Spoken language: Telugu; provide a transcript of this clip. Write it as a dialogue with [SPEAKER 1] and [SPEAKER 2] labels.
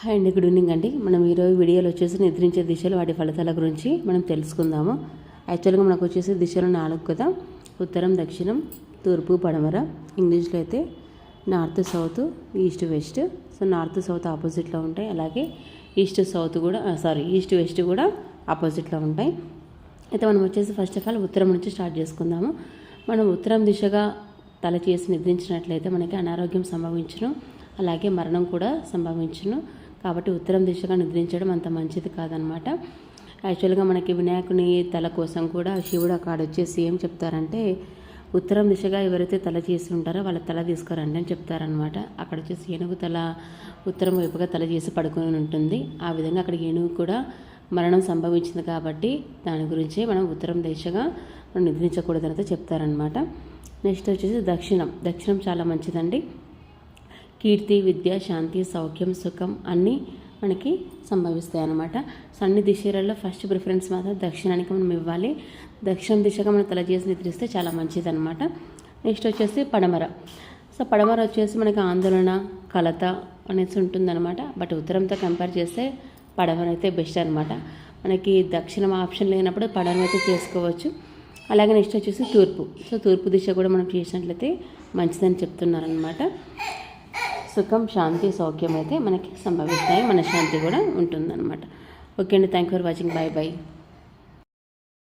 [SPEAKER 1] హాయ్ అండి గుడ్ ఈవినింగ్ అండి. మనం ఈరోజు వీడియోలో వచ్చేసి నిద్రించే దిశలు వాటి ఫలితాల గురించి మనం తెలుసుకుందాము. యాక్చువల్గా మనకు వచ్చేసి దిశలు నాలుగు కదా. ఉత్తరం దక్షిణం తూర్పు పడమర. ఇంగ్లీష్లో అయితే north south east west so north south ఆపోజిట్లో ఉంటాయి. అలాగే ఈస్ట్ సౌత్ కూడా సారీ ఈస్ట్ వెస్ట్ కూడా ఆపోజిట్లో ఉంటాయి. అయితే మనం వచ్చేసి ఫస్ట్ ఆఫ్ ఆల్ ఉత్తరం నుంచి స్టార్ట్ చేసుకుందాము. మనం ఉత్తరం దిశగా తల చేసి నిద్రించినట్లయితే మనకి అనారోగ్యం సంభవించను. అలాగే మరణం కూడా సంభవించును. కాబట్టి ఉత్తరం దిశగా నిద్రించడం అంత మంచిది కాదనమాట. యాక్చువల్గా మనకి వినాయకుని తల కోసం కూడా శివుడు అక్కడ వచ్చేసి ఏం చెప్తారంటే ఉత్తరం దిశగా ఎవరైతే తల చేసి ఉంటారో వాళ్ళ తల తీసుకురండి అని చెప్తారనమాట. అక్కడ వచ్చేసి ఏనుగు తల ఉత్తరం వైపుగా తల చేసి పడుకొని ఉంటుంది. ఆ విధంగా అక్కడ ఏనుగు కూడా మరణం సంభవించింది కాబట్టి దాని గురించి మనం ఉత్తరం దిశగా మనం నిద్రించకూడదని చెప్తారనమాట. నెక్స్ట్ వచ్చేసి దక్షిణం. దక్షిణం చాలా మంచిదండి. కీర్తి విద్య శాంతి సౌఖ్యం సుఖం అన్నీ మనకి సంభవిస్తాయి అన్నమాట సో అన్ని దిశలలో ఫస్ట్ ప్రిఫరెన్స్ మాత్రం దక్షిణానికి మనం ఇవ్వాలి. దక్షిణ దిశగా మనం తల చేసి నిద్రిస్తే చాలా మంచిది అనమాట నెక్స్ట్ వచ్చేసి పడమర. సో పడమర వచ్చేసి మనకి ఆందోళన కలత అనేసి ఉంటుందన్నమాట. బట్ ఉత్తరంతో కంపేర్ చేస్తే పడమర అయితే బెస్ట్ అనమాట మనకి దక్షిణం ఆప్షన్ లేనప్పుడు పడమర అయితే చేసుకోవచ్చు. అలాగే నెక్స్ట్ వచ్చేసి తూర్పు. సో తూర్పు దిశ కూడా మనం చేసినట్లయితే మంచిదని చెప్తున్నారనమాట సుఖం శాంతి సౌఖ్యం అయితే మనకి సంభవిస్తాయి. మన శాంతి కూడా ఉంటుందన్నమాట. ఓకే అండి. Thank you for watching bye bye